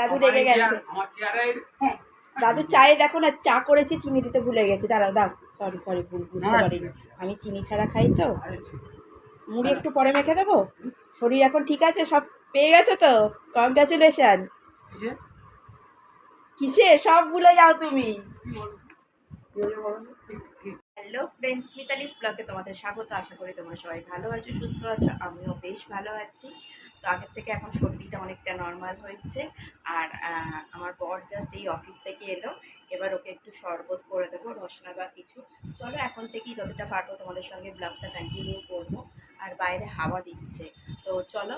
দাদু রেগে গেছে। দাদু চায়ে দেখো না চা করেছি চিনি দিতে ভুলে গেছে। দাঁড়াও দাও সরি সরি ভুল বুঝতে পারিনি। আমি চিনি ছাড়া খাই তো। মুড়ি একটু পরে মেখে দেবো? শরীর এখন ঠিক আছে? সব পেয়ে গেছো তো? কংগ্রাচুলেশন কিসে? সব ভুলে যাও তুমি। হ্যালো ফ্রেন্ডস মিতালিস ব্লগে তোমাদের স্বাগত। আশা করি তোমরা সবাই ভালো আছো সুস্থ আছো। আমিও বেশ ভালো আছি। তো আগের থেকে এখন সর্দিটা অনেকটা নর্মাল হয়েছে। আর আমার বর জাস্ট এই অফিস থেকে এলো। এবার ওকে একটু শরবত করে দেবো, রসনা বা কিছু। চলো এখন থেকেই যতটা পারব তোমাদের সঙ্গে ব্লগটা কন্টিনিউ করব। আর বাইরে হাওয়া দিচ্ছে। তো চলো,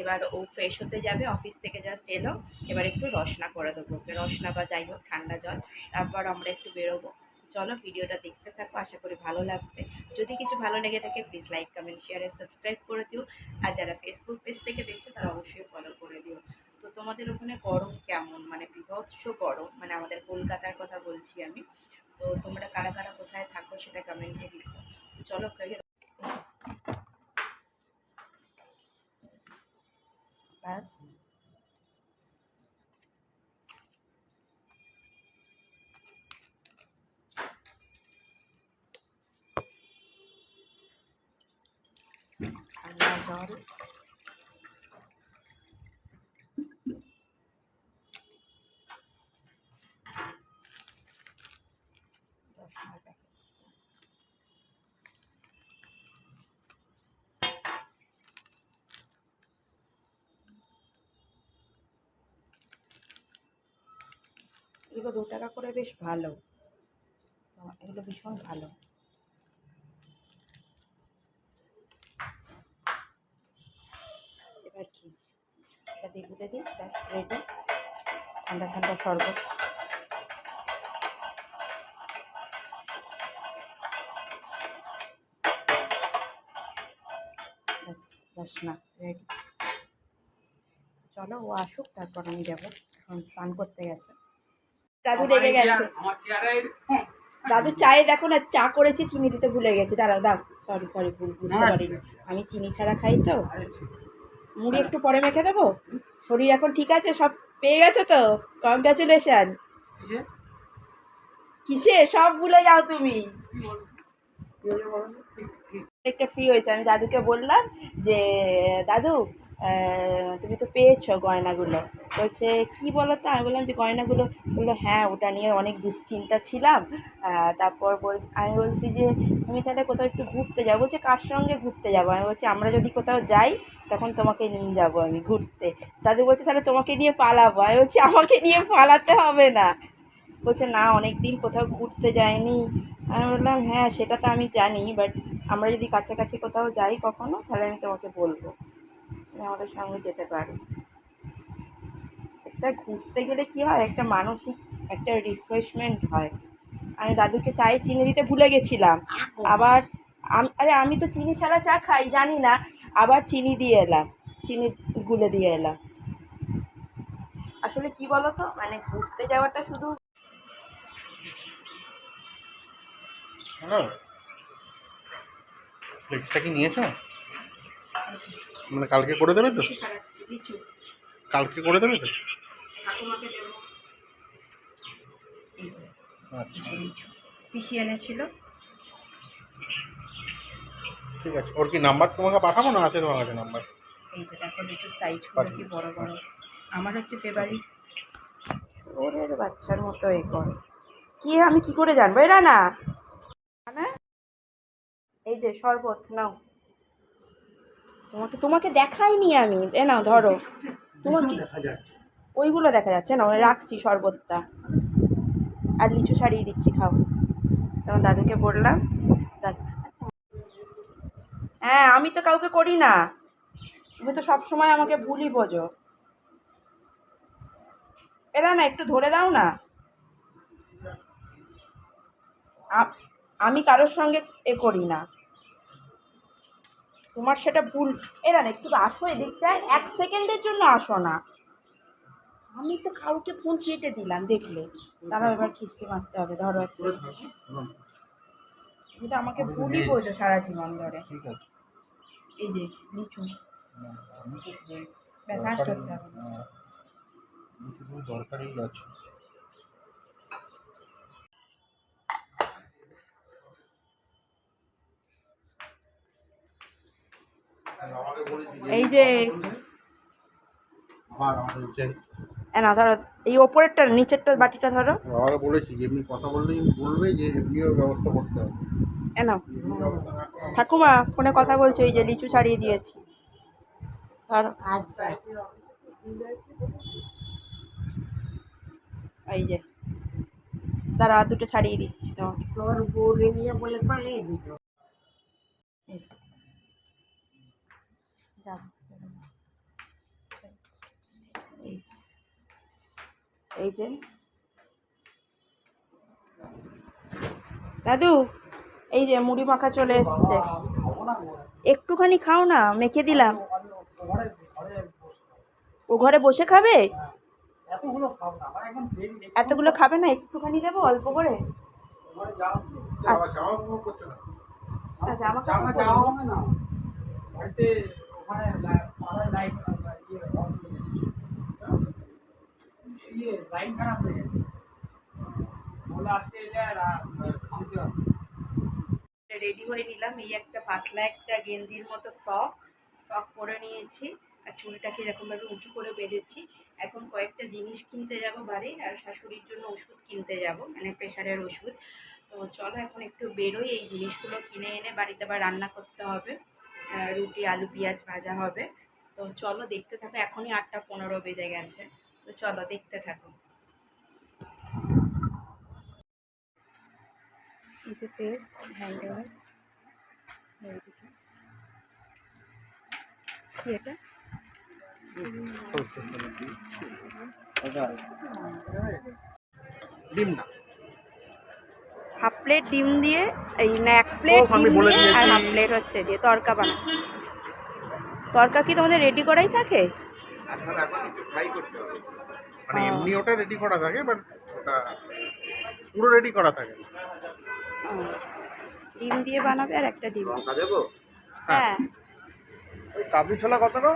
এবার ও ফ্রেশ হতে যাবে অফিস থেকে জাস্ট এলো। এবার একটু রসনা করে দেবো ওকে। রসনা বা যাই হোক, ঠান্ডা জল। তারপর আমরা একটু বেরোবো। চলো ভিডিওটা দেখতে থাকো, আশা করি ভালো লাগবে। যদি কিছু ভালো লেগে থাকে please like comment share subscribe করে দিও আর যারা ফেসবুক পেজ থেকে দেখছ তারা অবশ্যই ফলো করে দিও তো তোমাদের ওখানে গরম কেমন মানে বিভৎস গরম মানে আমাদের কলকাতার কথা বলছি আমি। তো তোমরা কারা কারা কোথায় থাকো সেটা কমেন্টে লিখো। চলো ব্যাস ঠান্ডা জল। দু টাকা করে বেশ ভালো। এগুলো ভীষণ ভালো। এবার কি? এটা দিয়ে গুলে দিই, ব্যাস রেডি ঠান্ডা ঠান্ডা শরবত। ব্যাস রসনা রেডি চলো, ও আসুক, তারপর আমি যাব। এখন স্নান করতে গেছে। দাদু রেগে গেছে। চেয়ার- আমার চেয়ারে দাদু চায়ে দেখো না চা করেছি চিনি দিতে ভুলে গেছে। দাঁড়াও দাও সরি সরি ভুল বুঝতে পারিনি। আমি চিনি ছাড়া খাই তো। মুড়ি একটু পরে মেখে দেবো? শরীর এখন ঠিক আছে? সব পেয়ে গেছো তো? কংগ্রাচুলেশন কিসে? সব ভুলে যাও তুমি। একটা ফ্রি হয়েছে। আমি দাদুকে বললাম যে দাদু তুমি তো পেয়েছ গয়নাগুলো। বলছে, কি বলো তো আমি বললাম যে, গয়নাগুলো? বলল হ্যাঁ ওটা নিয়ে অনেক দুশ্চিন্তা ছিলাম। তারপর বল আমি বলছি যে, তুমি তাহলে কোথাও একটু ঘুরতে যাব বলছে, কার সঙ্গে ঘুরতে যাব? আমি বলছি, আমরা যদি কোথাও যাই, তখন তোমাকে নিয়ে যাব আমি ঘুরতে। দাদু বলছে, তাহলে তোমাকে নিয়ে পালাবো। আমি বলছি, আমাকে নিয়ে পালাতে হবে না। বলছে, না অনেক দিন কোথাও ঘুরতে যায়নি আমি বললাম হ্যাঁ সেটা তো আমি জানি, বাট আমরা যদি কাছাকাছি কোথাও যাই কখনো, তাহলে আমি তোমাকে বলব। তুমি আমাদের সঙ্গে যেতে পারো। একটা ঘুরতে গেলে কি হয় একটা মানসিক একটা রিফ্রেশমেন্ট হয়। আমি দাদুকে চায়ে চিনি দিতে ভুলে গেছিলাম। আবার আরে আমি তো চিনি ছাড়া চা খাই জানি না। আবার চিনি দিয়ে এলাম চিনি গুলে দিয়ে এলাম। আসলে কি বলো তো মানে ঘুরতে যাওয়াটা শুধু হ্যালো কি নিয়েছো? মানে কালকে করে দেবে তো? কালকে করে দেবে তো? ঠাকুমাকে দেবো। এই আচ্ছা। পিসি এনেছিল। ঠিক আছে। ওর কি নাম্বার তোমাকে পাঠাবো না আছে তোমার কাছে নাম্বার? এই যে দেখো লিচু সাইজগুলো কি বড় বড়। আমার হচ্ছে ফেভারিট ওরের বাচ্চার মতো এ করে। কি আমি কি করে জানব? এরা না। না এই যে শরবত নাও। তোমাকে তোমাকে দেখাইনি আমি। এ নাও ধরো। তোমাকে দেখা যাচ্ছে। ওইগুলো দেখা যাচ্ছে। না রাখছি শরবতটা। আর লিচু ছাড়িয়ে দিচ্ছি খাও। তোমার দাদুকে বললাম দাদু আচ্ছা। হ্যাঁ আমি তো কাউকে করি না। তুমি তো সব সময় আমাকে ভুলই বোঝো। এরা না একটু ধরে দাও না। আমি কারোর সঙ্গে এ করি না। তোমার সেটা ভুল। এরা না একটু আসো এদিকটায় এক সেকেন্ডের জন্য আসো না। আমি তো কাউকে ফোন চেটে দিলাম দেখলে। তারা এবার খিস্তি মারতে হবে ধরো এক তুমি তো আমাকে ভুলই বোঝো সারা জীবন ধরে। এই যে লিচু না, আমি তো এই ব্যাস আর করতে হবে না। হ্যাঁ, কিছু খুবই দরকারি আছে। এই যে না ধরো এই ওপরেরটা নিচেরটা বাটিটা ধরো। বাবাকে বলেছি এমনি কথা বললেই বলবে যে এমনিও ব্যবস্থা করতে হবে। ঠাকুমা ফোনে কথা বলছো এই যে লিচু ছাড়িয়ে দিয়েছি। ধরো। আচ্ছা। এই যে। দাঁড়া আর দুটো ছাড়িয়ে দিচ্ছি তোমাকে। তোর নিয়ে বলে পালিয়ে দিল এই যে। দাদু এই যে মুড়ি মাখা চলে এসছে। একটুখানি খাও না মেখে দিলাম। ও ঘরে বসে খাবে? এতগুলো খাব না একটুখানি দেবো অল্প করে। জামা কাপড় জামা না বাড়িতে খারাপ হয়ে রেডি হয়ে নিলাম। এই একটা পাতলা একটা গেঞ্জির মতো ফ্রক ফ্রক পরে নিয়েছি। আর চুলটাকে এরকমভাবে উঁচু করে বেঁধেছি। এখন কয়েকটা জিনিস কিনতে যাব বাড়ি, আর শাশুড়ির জন্য ওষুধ কিনতে যাব মানে প্রেশারের ওষুধ। তো চলো এখন একটু বেরোই, এই জিনিসগুলো কিনে এনে বাড়িতে আবার রান্না করতে হবে। রুটি আলু পেঁয়াজ ভাজা হবে। তো চলো দেখতে থাকো এখনই আটটা পনেরো বেজে গেছে। তো চলো দেখতে থাকো। এই যে পেস্ট হ্যান্ড ওয়াশ কি এটা। ডিম না। হাফ প্লেট ডিম দিয়ে এই না এক প্লেট ও, ডিম দিয়ে আর হাফ প্লেট হচ্ছে দিয়ে তরকা বানাচ্ছে তরকা কি তোমাদের রেডি করাই থাকে? মানে এমনি ওটা রেডি করা থাকে বাট ওটা পুরো রেডি করা থাকে। ডিম দিয়ে বানাবে আর একটা ডিম। লঙ্কা দেবো? হ্যাঁ। ওই কাবলি ছোলা কত গো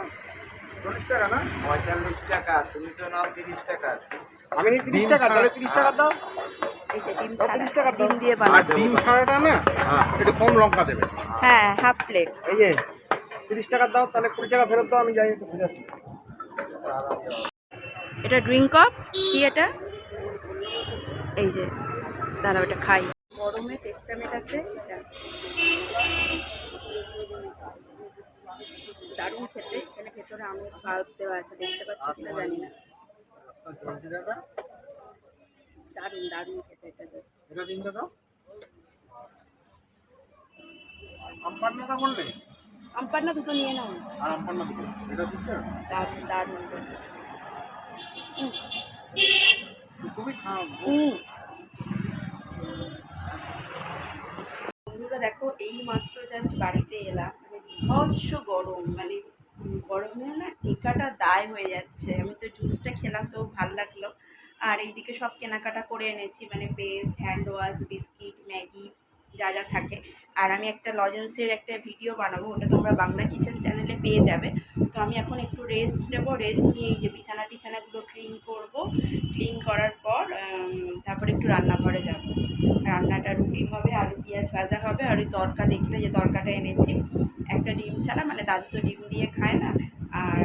চল্লিশ টাকা না? পঁয়তাল্লিশ টাকা তুমি তো নাও তিরিশ টাকা। আমি নিই তিরিশ টাকা তাহলে তিরিশ টাকা দাও এই যে ডিম ছাড়া 30 টাকা দাও। ডিম দিয়ে বানাবে ডিম ছাড়াটা না? একটু কম লঙ্কা দেবে। হ্যাঁ হাফ প্লেট এই যে তিরিশ টাকা দাও তাহলে কুড়ি টাকা ফেরত দাও আমি যাই একটু আসি। এটা ড্রিঙ্ক কাপ কি এটা? এই যে দাঁড়াও এটা খাই। গরমে মেটাতে এটা দারুণ খেতে এখানে ভেতরে আমের পাল্প দেওয়া আছে দেখতে পাচ্ছ কিনা জানি না। চল্লিশ দারুণ দারুণ খেতে। এটা just। দাও। আমপান্নাটা বললে? আমপান্না দুটো নিয়ে নাও। আর আমপান্না দুটো। এটা দিচ্ছে দারুণ দারুণ just। হুম, তুমি খাও। হুম। বন্ধুরা দেখো এই মাত্র জাস্ট বাড়িতে এলাম। মানে বিভৎস গরম। মানে গরমে না টিকাটা দায় হয়ে যাচ্ছে। আমি তো জুসটা খেলাম তো ভালো লাগল। আর এইদিকে সব কেনাকাটা করে এনেছি মানে paste hand wash biscuit, Maggi, যা যা থাকে। আর আমি একটা লজেন্সের একটা ভিডিও বানাবো, ওটা তোমরা বাংলা কিচেন চ্যানেলে পেয়ে যাবে। তো আমি এখন একটু রেস্ট নেব রেস্ট নিয়ে এই যে বিছানা টিছানাগুলো ক্লিন করব। ক্লিন করার পর তারপরে একটু রান্নাঘরে যাব। রান্নাটা রুটি হবে, আলু পেঁয়াজ ভাজা হবে, আর ওই তরকা দেখলে যে তরকাটা এনেছি। একটা ডিম ছাড়া মানে দাদু তো ডিম দিয়ে খায় না, আর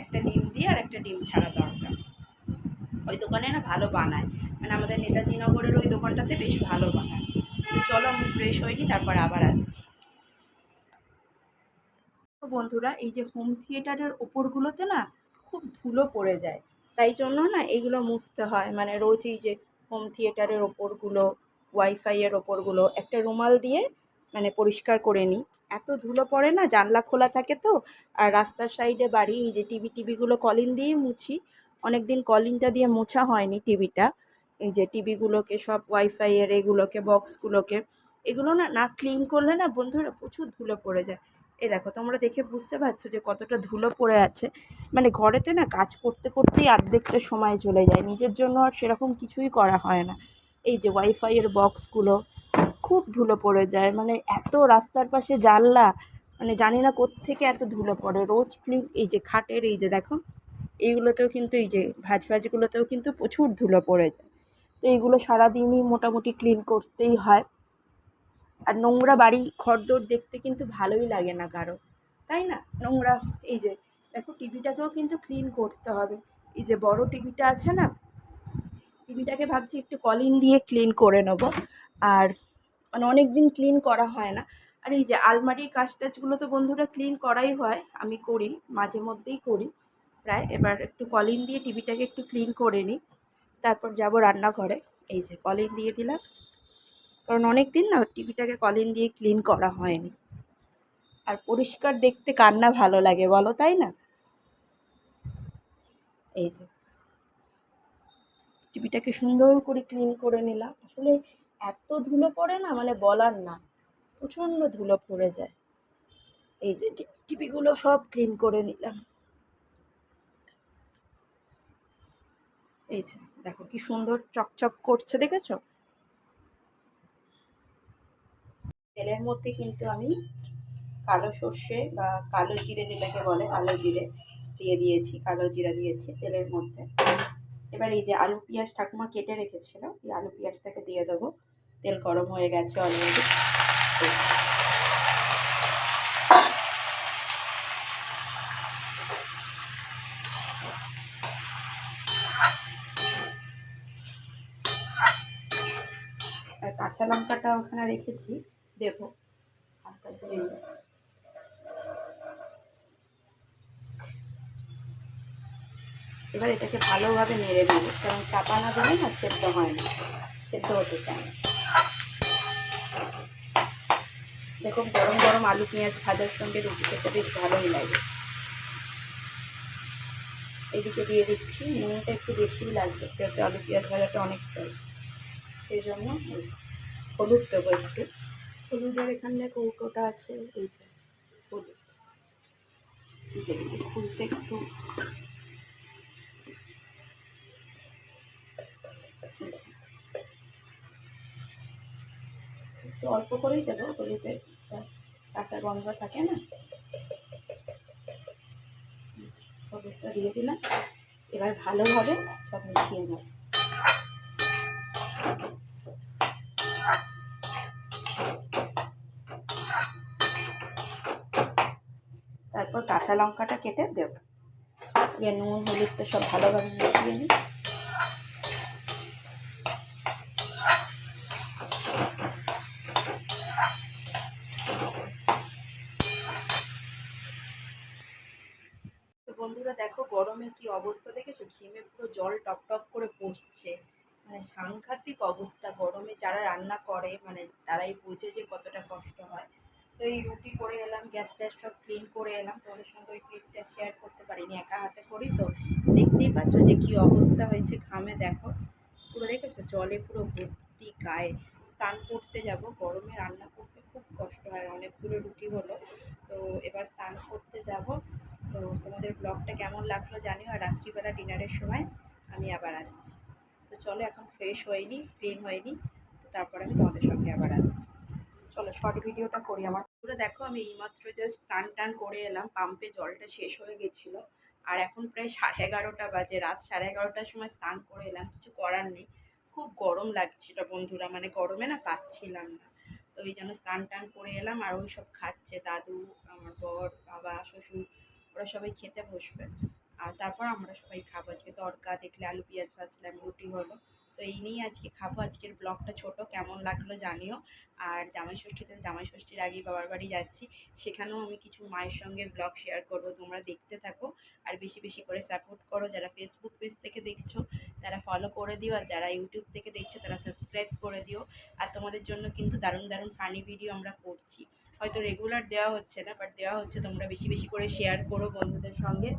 একটা ডিম দিয়ে আর একটা ডিম ছাড়া তরকা। ওই দোকানে না ভালো বানায়। মানে আমাদের নেতাজি নগরের ওই দোকানটাতে বেশ ভালো বানায়। তো চলো আমি ফ্রেশ হইনি, তারপর আবার আসছি। বন্ধুরা, এই যে হোম থিয়েটারের ওপরগুলোতে না খুব ধুলো পড়ে যায়। তাই জন্য না এইগুলো মুছতে হয়। মানে রোজ এই যে হোম থিয়েটারের ওপরগুলো ওয়াইফাইয়ের ওপরগুলো একটা রুমাল দিয়ে মানে পরিষ্কার করে নিই। এত ধুলো পড়ে না, জানলা খোলা থাকে তো। আর রাস্তার সাইডে বাড়ি, এই যে টিভি টিভিগুলো কলিন দিয়ে মুছি। অনেক দিন কলিনটা দিয়ে মোছা হয়নি টিভিটা। এই যে টিভিগুলোকে, সব ওয়াইফাইয়ের এগুলোকে বক্সগুলোকে এগুলো না না ক্লিন করলে না বন্ধুরা প্রচুর ধুলো পড়ে যায়। এই দেখো, তোমরা দেখে বুঝতে পারছ যে কতটা ধুলো পড়ে আছে। মানে ঘরেতে না কাজ করতে করতেই অর্ধেকটা সময় চলে যায়। নিজের জন্য আর সেরকম কিছুই করা হয় না। এই যে ওয়াইফাইয়ের বক্সগুলো খুব ধুলো পড়ে যায়। মানে এত রাস্তার পাশে জানলা মানে জানি না কোত্থেকে এত ধুলো পড়ে। রোজ ক্লিন এই যে খাটের, এই যে দেখো এইগুলোতেও কিন্তু এই যে ভাজ ভাজগুলোতেও কিন্তু প্রচুর ধুলো পড়ে যায়। তো এইগুলো সারাদিনই মোটামুটি ক্লিন করতেই হয়। আর নোংরা বাড়ি ঘরদোর দেখতে কিন্তু ভালোই লাগে না কারও, তাই না? নোংরা, এই যে দেখো টিভিটাকেও কিন্তু ক্লিন করতে হবে। এই যে বড় টিভিটা আছে না, টিভিটাকে ভাবছি একটু কলিন দিয়ে ক্লিন করে নেব। আর মানে অনেক দিন ক্লিন করা হয় না। আর এই যে আলমারির কাজ টাজগুলো তো বন্ধুরা ক্লিন করাই হয়, আমি করি, মাঝে মধ্যেই করি। প্রায়। এবার একটু কলিন দিয়ে টিভিটাকে একটু ক্লিন করে নিই। তারপর যাব রান্নাঘরে। এই যে কলিন দিয়ে দিলাম। কারণ অনেক দিন না টিভিটাকে কলিন দিয়ে ক্লিন করা হয়নি। আর পরিষ্কার দেখতে কান্না ভালো লাগে বলো, তাই না? এই যে টিভিটাকে সুন্দর করে ক্লিন করে নিলাম। আসলে এত ধুলো পড়ে না মানে বলার না। প্রচণ্ড ধুলো পড়ে যায়। এই যে টিভিগুলো সব ক্লিন করে নিলাম। এই যে, দেখো কি সুন্দর চকচক করছে, দেখেছ? তেলের মধ্যে কিন্তু আমি কালো সর্ষে বা কালো জিরে যেটাকে বলে, কালো জিরে দিয়ে দিয়েছি, কালো জিরা দিয়েছি তেলের মধ্যে। এবার এই যে আলু পেঁয়াজ ঠাকুমা কেটে রেখেছিল, এই আলু পেঁয়াজটাকে দিয়ে দেবো। তেল গরম হয়ে গেছে অলরেডি আর কাঁচা লঙ্কাটা ওখানে রেখেছি, দেবো। এবার এটাকে ভালোভাবে নেড়ে নেব কারণ চাপা না দিলে না সেদ্ধ হয় না, সেদ্ধ হতে চায় দেখুন গরম গরম আলু, পেঁয়াজ ভাজার সঙ্গে রুটি খেতে বেশ ভালোই লাগে। এদিকে দিয়ে দিচ্ছি, নুনটা একটু বেশিই লাগবে আলু, পেঁয়াজ ভাজাটা অনেক চাই সেই জন্য হলুদ দেবো একটু। হলুদের এখানে কৌটোটা আছে, এই যে হলুদ। খুলতে একটু। একটু অল্প করেই দেবো হলুদে কাঁচা গন্ধ থাকে না? হলুদটা দিয়ে দিলাম। এবার ভালোভাবে সব মিশিয়ে নেব। তারপর কাঁচা লঙ্কাটা কেটে দেব। দিয়ে নুন, হলুদটা সব ভালোভাবে মিশিয়ে নিই। তো বন্ধুরা দেখো গরমে কি অবস্থা দেখেছ? ঘেমে পুরো জল টপ টপ করে পড়ছে। মানে সাংঘাতিক অবস্থা, গরমে যারা রান্না করে মানে তারাই বোঝে যে কতটা কষ্ট হয়। তো এই রুটি করে এলাম, গ্যাস ট্যাস সব ক্লিন করে এলাম, তোমাদের সঙ্গে ওই ক্লিপটা শেয়ার করতে পারিনি, একা হাতে করি তো। দেখতেই পাচ্ছ যে কি অবস্থা হয়েছে, ঘামে দেখো। পুরো দেখেছ? জলে পুরো ভর্তি, গায়ে স্নান করতে যাব। গরমে রান্না করতে খুব কষ্ট হয়, অনেকগুলো রুটি হলো। তো এবার স্নান করতে যাব। তো তোমাদের ব্লগটা কেমন লাগল জানিও, আর রাত্রিবেলা ডিনারের সময় আমি আবার আসছি। তো চলো, এখন ফ্রেশ হয়নি ক্লিন হয়নি তারপর আমি তোমাদের সঙ্গে আবার আসছি। চলো শর্ট ভিডিওটা করি আমার। পুরো দেখো, আমি এইমাত্র জাস্ট টান টান করে এলাম পাম্পে জলটা শেষ হয়ে গেছিল। আর এখন প্রায় সাড়ে এগারোটা বাজে, রাত সাড়ে এগারোটার সময় স্নান করে এলাম, কিছু করার নেই। খুব গরম লাগছিল বন্ধুরা মানে গরমে না পাচ্ছিলাম না। তো ওই জন্য স্নান টান করে এলাম, আর ওই সব খাচ্ছে দাদু, আমার বর, বাবা, শ্বশুর, ওরা সবাই খেতে বসবে। আর তারপর আমরা সবাই খাব আজকে তরকা দেখলে আলু, পেঁয়াজ ভাজলাম রুটি হলো। তো এই নিয়েই আজকে খাব। আজকের ব্লগটা ছোট, কেমন লাগল জানিও। আর জামাই ষষ্ঠীতে জামাই ষষ্ঠীর আগেই বাবার বাড়ি যাচ্ছি। সেখানেও আমি কিছু মায়ের সঙ্গে ব্লগ শেয়ার করব। তোমরা দেখতে থাকো। আর বেশি বেশি করে সাপোর্ট করো। যারা ফেসবুক পেজ থেকে দেখছ, তারা ফলো করে দিও। আর যারা ইউটিউব থেকে দেখছ, তারা সাবস্ক্রাইব করে দিও। আর তোমাদের জন্য কিন্তু দারুণ দারুণ ফানি ভিডিও আমরা করছি। হয়তো রেগুলার দেওয়া হচ্ছে না বাট দেওয়া হচ্ছে, তোমরা বেশি বেশি করে শেয়ার করো বন্ধুদের সঙ্গে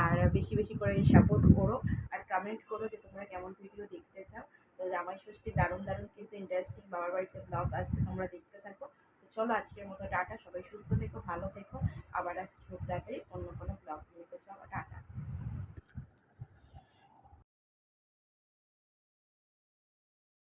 আর বেশি বেশি করে সাপোর্ট করো আর কমেন্ট করো যে তোমরা কেমন ভিডিও দেখতে চাও। তো জামাই ষষ্ঠী দারুণ দারুণ কিন্তু ইন্টারেস্টিং বাবার বাড়িতে ব্লগ আসছে, তোমরা দেখতে থাকো। তো চলো আজকের মতো টাটা, সবাই সুস্থ থেকো, ভালো থেকো। আবার আসছি খুব তাড়াতাড়ি অন্য কোনো ব্লগ নিয়ে। চলো, টাটা।